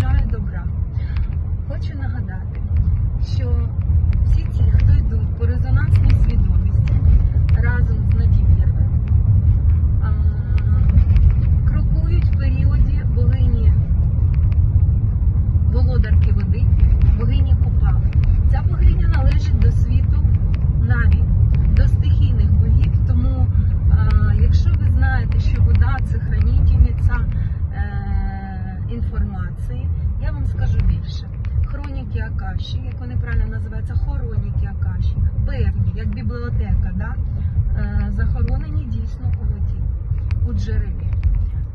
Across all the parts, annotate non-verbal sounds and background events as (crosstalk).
бажаю добра. Хочу нагадати, що всі ті, хто йдуть по резонансній свідомості разом з Надією, крокують в періоді богині володарки води, богині Купали. Ця богиня належить до світу Наві, до стихійних богів. Тому, е, якщо ви знаєте, що вода це хранительниця е, інформації, я вам скажу більше. Хроніки Акаші, як вони правильно називаються, хороніки Акаші, певні, як бібліотека, да? е, захоронені дійсно у воді, у джерелі.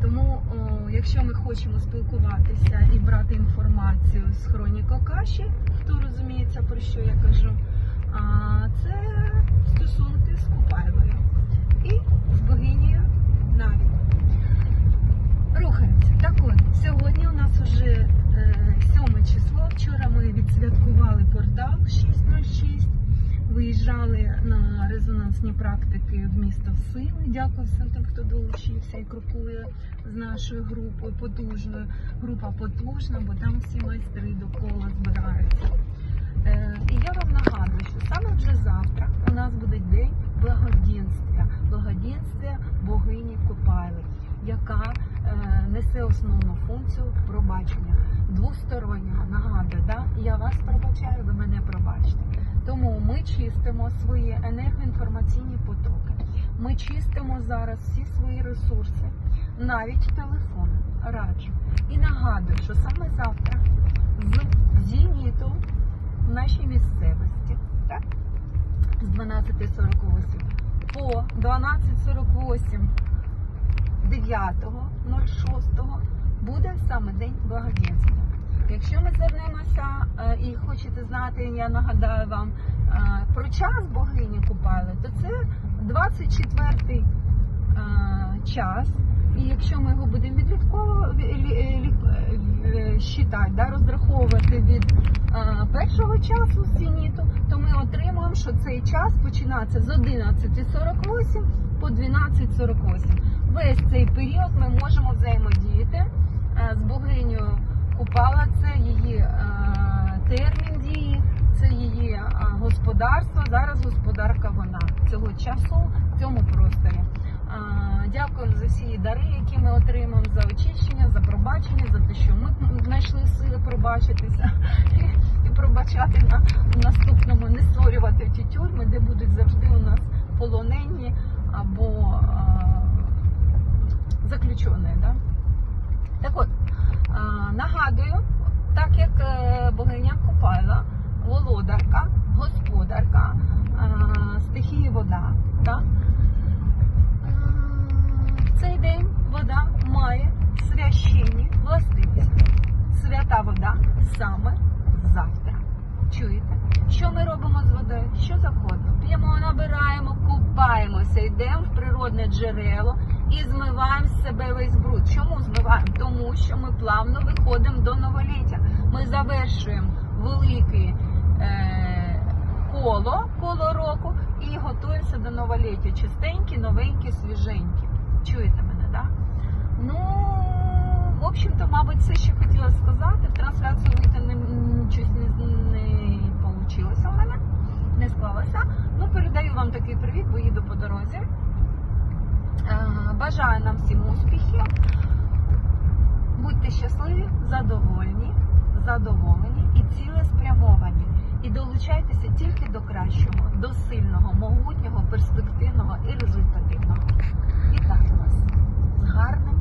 Тому, о, якщо ми хочемо спілкуватися і брати інформацію з хронік Акаші, хто розуміється про що я кажу, а, це стосунки з Купайлою і з богинею Наві. Рухаємося. Так от, сьогодні у нас вже е, 7 число. Вчора ми відсвяткували портал 606. Виїжджали на резонансні практики в місто Сили. Дякую всім тим, хто долучився і крокує з нашою групою потужною. Група потужна, бо там всі майстри довкола збираються. Е, і я вам нагадую, що саме вже завтра у нас буде день благоденствия, благоденствия богині Купайли, яка е, несе основну функцію пробачення. Двостороннього нагадую, да? я вас пробачаю, ви мене пробачите. Тому ми чистимо свої енергоінформаційні потоки. Ми чистимо зараз всі свої ресурси, навіть телефон. Раджу. І нагадую, що саме завтра з зеніту в нашій місцевості, так? З 12.48 по 12.48 9.06 буде саме день благоденствия. Якщо ми звернемося е, і хочете знати, я нагадаю вам е, про час богині Купайли, то це 24 е, час. І якщо ми його будемо відлітково считати, да, розраховувати від першого часу зеніту, то ми отримуємо, що цей час починається з 11.48 по 12.48. Весь цей період ми можемо взаємодіяти е, з богинею Купала. Це її е, термін дії, це її е, господарство. Зараз господарка вона цього часу в цьому просторі. Дякуємо за всі дари, які ми отримаємо, за очищення, за пробачення, за те, що ми знайшли сили пробачитися (laughs) і пробачати на наступному, заключені. Да? Так от, е, нагадую, так як е, богиня Купайла, володарка, господарка е, стихії вода, так? В цей день вода має священні властивості. Свята вода саме завтра. Чуєте? Що ми робимо з водою? Що завгодно. П'ємо, набираємо, купаємося, йдемо в природне джерело і змиваємо з себе весь бруд. Чому змиваємо? Тому що ми плавно виходимо до новоліття. Ми завершуємо велике е, коло, коло року і готуємося до новоліття. Чистенькі, новенькі, свіженькі. Чуєте мене, так? Ну, в общем-то, мабуть, все, що хотіла сказати. В трансляцію вийти не, щось не вийшло в мене, не склалося. Ну, передаю вам такий привіт, бо їду по дорозі. Е, Бажаю нам всім успіхів. Будьте щасливі, задовольні, задоволені і цілеспрямовані. І долучайтеся тільки до кращого, до сильного, могутнього, перспективного і результативного. Вітаю вас з гарним